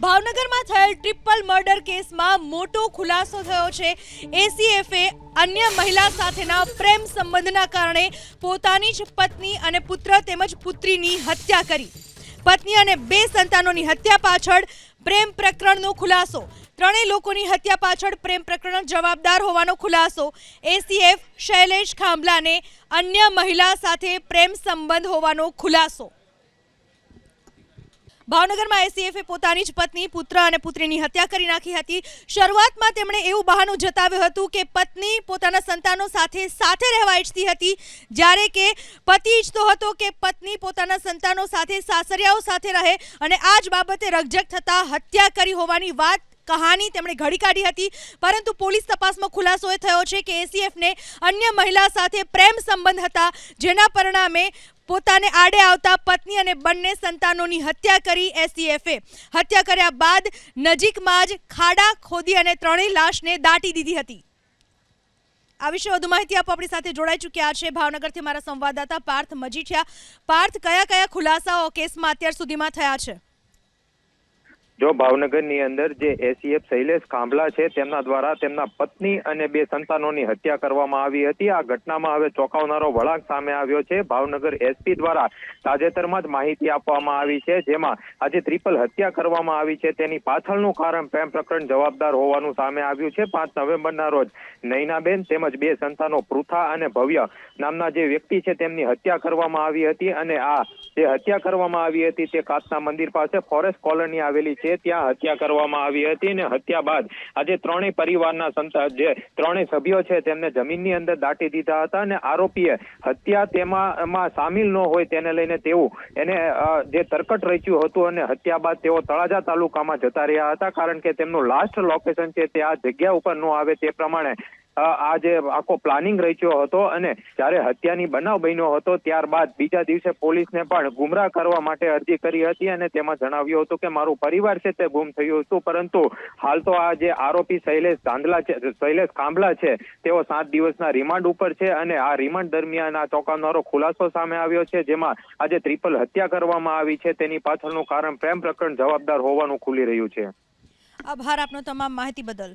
ભાવનગરમાં થયેલ triple murder કેસમાં મોટો ખુલાસો થયો છે. એસીએફએ અન્ય મહિલા સાથેના પ્રેમ સંબંધના કારણે પોતાની જ પત્ની અને પુત્ર તેમજ પુત્રીની હત્યા કરી. પત્ની અને બે સંતાનોની હત્યા પાછળ પ્રેમ પ્રકરણનો ખુલાસો. ત્રણેય લોકોની હત્યા પાછળ પ્રેમ પ્રકરણ જવાબદાર હોવાનો ખુલાસો. એસીએફ શૈલેષ ખાંભલાને અન્ય મહિલા સાથે પ્રેમ સંબંધ હોવાનો ખુલાસો. ભાવનગરમાં એસીએફે પોતાની જ પત્ની, પુત્ર અને પુત્રીની હત્યા કરી નાખી હતી. શરૂઆતમાં તેમણે એવું બહાનું જતાવ્યું હતું કે પત્ની પોતાના સંતાનો સાથે સાથે રહેવા ઈચ્છતી હતી. જ્યારે કે પતિ ઈચ્છતો હતો કે પત્ની પોતાના સંતાનો સાથે, સાસરિયાઓ સાથે રહે અને આ જ બાબતે રગજગ થતાં હત્યા કરી હોવાની વાત, કહાની તેમણે ઘડી કાઢી હતી. પરંતુ પોલીસ તપાસમાં ખુલાસો એ થયો છે કે એસીએફને અન્ય મહિલા સાથે પ્રેમ સંબંધ હતા, જેના પરિણામે પોતાને આડે આવતા પત્ની અને બંને સંતાનોની હત્યા કરી એસીએફે હત્યા કર્યા બાદ નજીકમાં જ ખાડા ખોદી અને ત્રણેય લાશને દાટી દીધી હતી. આ વિશે વધુ માહિતી આપો. આપણી સાથે જોડાઈ ચૂક્યા છે ભાવનગરથી મારા સંવાદદાતા પાર્થ મજીઠિયા. પાર્થ કયા કયા ખુલાસાઓ કેસમાં અત્યાર સુધીમાં થયા છે? જો ભાવનગરની અંદર જે એસીએફ શૈલેષ કાંભલા છે, તેમના દ્વારા તેમના પત્ની અને બે સંતાનોની હત્યા કરવામાં આવી હતી. આ ઘટનામાં હવે ચોંકાવનારો વળાંક સામે આવ્યો છે. ભાવનગર એસપી દ્વારા તાજેતરમાં જ માહિતી આપવામાં આવી છે, જેમાં આજે ટ્રિપલ હત્યા કરવામાં આવી છે. તેની પાછળનું કારણ પ્રેમ પ્રકરણ જવાબદાર હોવાનું સામે આવ્યું છે. પાંચ નવેમ્બરના રોજ નૈનાબેન તેમજ બે સંતાનો પૃથા અને ભવ્ય નામના જે વ્યક્તિ છે, તેમની હત્યા કરવામાં આવી હતી અને આ જે હત્યા કરવામાં આવી હતી તે કાચના મંદિર પાસે ફોરેસ્ટ કોલોની આવેલી છે. ત્યાં હત્યા કરવામાં આવી હતી અને હત્યા બાદ આજે ત્રણેય પરિવારના સંતાન જે ત્રણેય સભ્યો છે તેમને જમીનની અંદર દાટી દીધા હતા અને આરોપીએ હત્યા તેમાં સામેલ ન હોય તેને લઈને તેવું એને જે તરકટ રચ્યું હતું અને હત્યા બાદ તેઓ તળાજા તાલુકામાં જતા રહ્યા હતા કારણ કે તેમનું લાસ્ટ લોકેશન છે તે આ જગ્યા ઉપર ન આવે તે પ્રમાણે આ જે આખો પ્લાનિંગ રચ્યો હતો અને જ્યારે હત્યાની બનાવ બન્યો હતો, ત્યારબાદ બીજા દિવસે પોલીસને પણ ગુમરાહ કરવા માટે અરજી કરી હતી અને તેમાં જણાવ્યું હતું કે, મારું પરિવાર છે તે ગુમ થયું હતું પરંતુ હાલ તો આ જે આરોપી શૈલેષ ધાંધલા છે, શૈલેષ કાંબલા છે, તેઓ સાત દિવસના રિમાન્ડ ઉપર છે અને આ રિમાન્ડ દરમિયાન આ ચોંકાવનારો ખુલાસો સામે આવ્યો છે, જેમાં આજે ટ્રિપલ હત્યા કરવામાં આવી છે, તેની પાછળનું કારણ પ્રેમ પ્રકરણ જવાબદાર હોવાનું ખુલી રહ્યું છે. આભાર આપનો તમામ માહિતી બદલ.